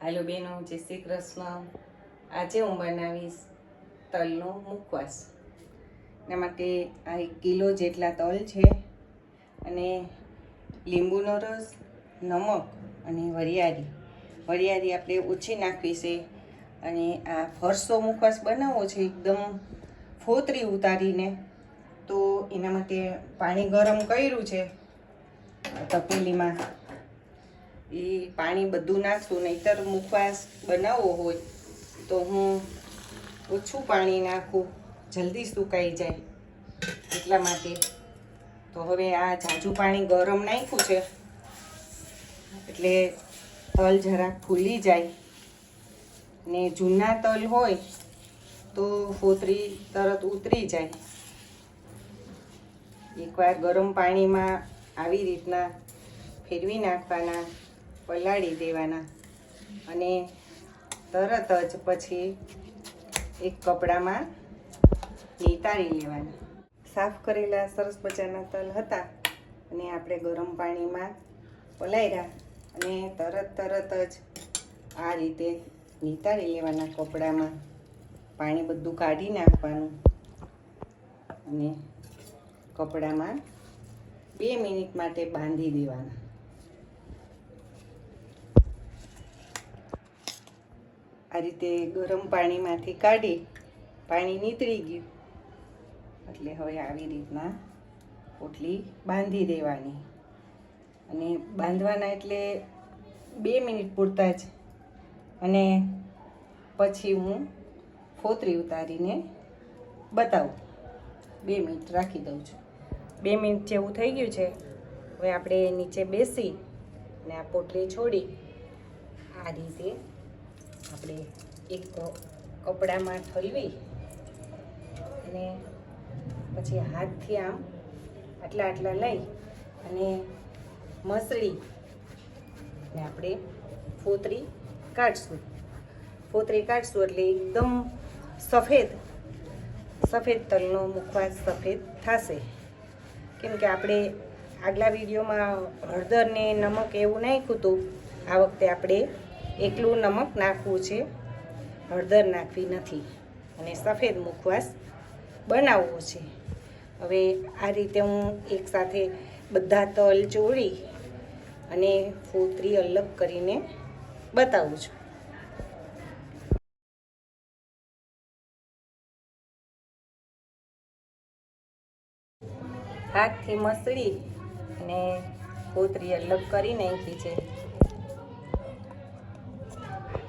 હાલો બેનો, જય શ્રી કૃષ્ણ. આજે હું બનાવીશ તલનો મુખવાસ. એના માટે આ એક કિલો જેટલા તલ છે અને લીંબુનો રસ, નમક અને વરિયાળી. વરિયાળી આપણે ઓછી નાખવી છે અને આ ફરસો મુખવાસ બનાવવો છે એકદમ ફોતરી ઉતારીને, તો એના માટે પાણી ગરમ કર્યું છે તપેલીમાં. એ પાણી બધું નાખશું, નહીતર મુખવાસ બનાવવો હોય, તો હું ઓછું પાણી નાખું, જલ્દી સુકાઈ જાય એટલા માટે. તો હવે આ જાજુ પાણી ગરમ નાખ્યું છે, એટલે તલ જરાક ફૂલી જાય. ને જૂના તલ હોય, તો ફોતરી તરત ઉતરી જાય. એકવાર ગરમ પાણીમાં આવી રીતના ફેરવી નાખવાના. પલાળી દેવાના. અને તરત જ પછી એક કપડામાં નીતારી લેવાના. સાફ કરેલા સરસ મજાના તલ હતા અને આપણે ગરમ પાણીમાં પલાળ્યા અને તરત તરત જ આ રીતે નીતારી લેવાના કપડામાં પાણી બધું કાઢી નાખવાનું અને કપડામાં બે મિનિટ માટે બાંધી દેવાના. આ રીતે ગરમ પાણીમાંથી કાઢી પાણી નીતરી ગયું. એટલે હવે આવી રીતના પોટલી બાંધી દેવાની. અને બાંધવાના એટલે બે મિનિટ પૂરતા જ. અને પછી હું ફોતરી ઉતારીને બતાવું. બે મિનિટ રાખી દઉં છું. બે મિનિટ જેવું થઈ ગયું છે. હવે આપણે નીચે બેસી અને આ પોટલી છોડી આ રીતે આપણે એક કપડામાં ઠલવી અને પછી હાથથી આમ આટલા આટલા લઈ અને મસળી ને આપણે ફોતરી કાઢશું. ફોતરી કાઢશું એટલે એકદમ સફેદ સફેદ તલનો મુખવાસ સફેદ થશે. કેમ કે આપણે આગલા વિડીયોમાં હળદર ને નમક એવું નાખ્યું હતું, આ વખતે આપણે એકલું નમક નાખવું છે. હળદર નાખવી નથી. અને સફેદ મુખવાસ બનાવવો છે. હવે આ રીતે હું એકસાથે બધા તલ જોડી અને ફોતરી અલગ કરીને બતાવું છું. હાથથી મસળી અને ફોતરી અલગ કરીને નાખી છે.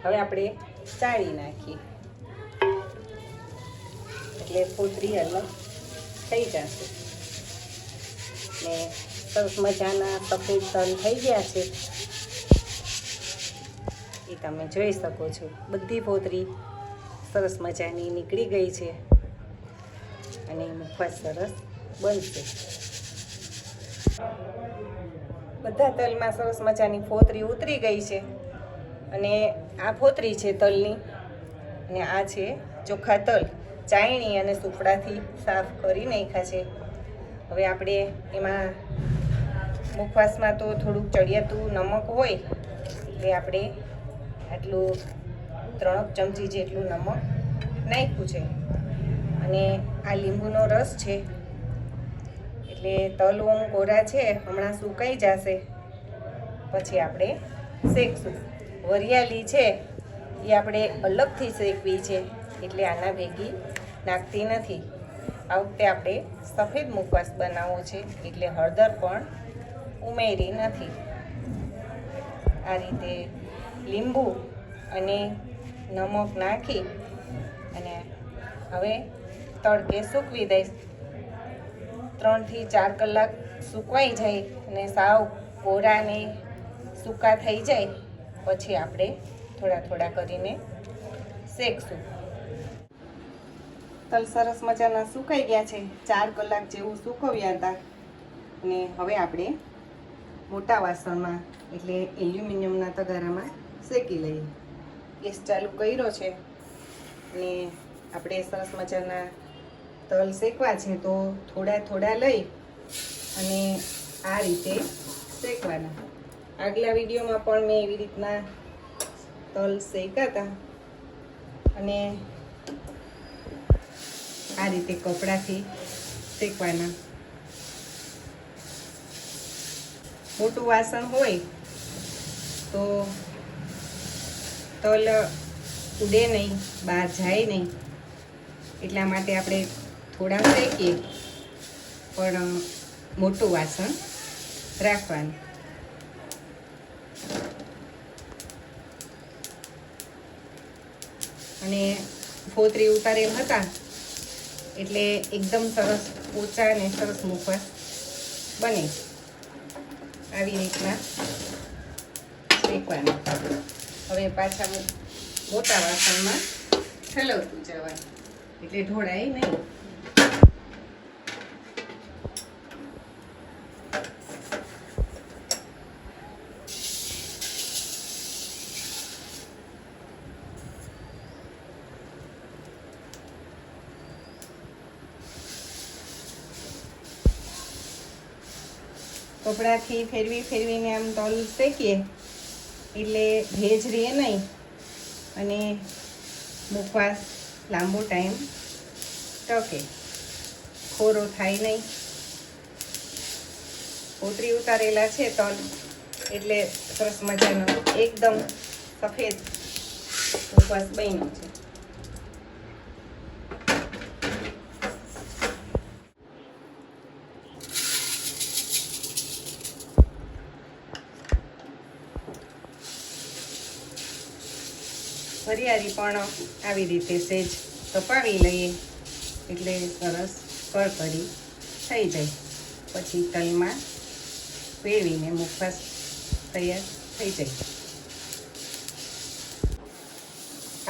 હવે આપણે ચાળી નાખીએ. એટલે ફોતરી અલગ થઈ જશે. ને સરસ મજાના સફેદ તલ થઈ ગયા છે. એ તમે જોઈ શકો છો. બધી ફોતરી સરસ મજાની નીકળી ગઈ છે. અને મુખવાસ સરસ બનશે. બધા તલમાં સરસ મજાની ફોતરી ઉતરી ગઈ છે. અને આ ફોતરી છે તલની અને આ છે ચોખ્ખા તલ. ચાયણી અને સુપડાથી સાફ કરી નાખ્યા છે. હવે આપણે એમાં મુખવાસમાં તો થોડુંક ચડિયાતું નમક હોય, એટલે આપણે આટલું ત્રણ ચમચી જેટલું નમક નાખ્યું છે. અને આ લીંબુનો રસ છે. એટલે તલ ઓમ કોરા છે, હમણાં સુકાઈ જશે. પછી આપણે શેકશું. વરિયાળી છે, એ આપણે અલગથી શેકવી છે, એટલે આના ભેગી નાખતી નથી. આ વખતે આપણે સફેદ મુખવાસ બનાવવો છે, એટલે હળદર પણ ઉમેરી નથી. આ રીતે લીંબુ અને નમક નાખી અને હવે તડકે સૂકવી દઈશ. ત્રણથી ચાર કલાક સૂકવાઈ જાય અને સાવ કોરા ને સૂકા થઈ જાય. પછી આપણે થોડા થોડા કરીને શેકશું. તલ સરસ મજાના સુકાઈ ગયા છે. ચાર કલાક જેવું સૂકવ્યા હતા. અને હવે આપણે મોટા વાસણમાં, એટલે એલ્યુમિનિયમના તગારામાં શેકી લઈએ. ગેસ ચાલુ કર્યો છે. અને આપણે સરસ મજાના તલ શેકવા છે, તો થોડા થોડા લઈ અને આ રીતે શેકવાના. આગલા વિડીયોમાં પણ મેં એવી રીતના તલ શેકાતા અને આ રીતે કપડાથી શેકવાના. મોટું વાસણ હોય તો તલ ઉડે નહીં, બહાર જાય નહીં. એટલા માટે આપણે થોડા શેકીએ. પણ મોટું વાસણ રાખવાનું. અને ફોતરી ઉતારેલ હતા. એટલે એકદમ સરસ પોચા અને સરસ મુખવાસ બને આવી રીતના શેકવાનું. હવે પાછા મોટા વાસણમાં ઠલવતું જવાનું. એટલે ઢોળાય નહીં. કપડાથી ફેરવી ફેરવીને આમ તલ શેકીએ. એટલે ભેજ રહે નહીં. અને મુખવાસ લાંબો ટાઈમ ટકે. ખોરો થાય નહીં. કોતરી ઉતારેલા છે તલ. એટલે સરસ મજાનો એકદમ સફેદ મુખવાસ બન્યો છે. વરિયાળી પણ આવી રીતે સેજ તપાવી લઈએ. એટલે સરસ કરકરી થઈ જાય. પછી તલમાં વેવીને મુખવાસ તૈયાર થઈ જાય.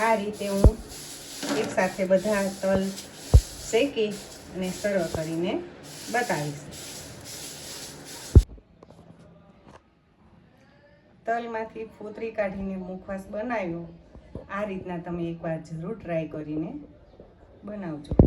આ રીતે હું એકસાથે બધા તલ શેકી અને સર્વ કરીને બતાવીશ. તલમાંથી ફોતરી કાઢીને મુખવાસ બનાવ્યો. આ રીતના તમે એકવાર જરૂર ટ્રાય કરીને બનાવજો.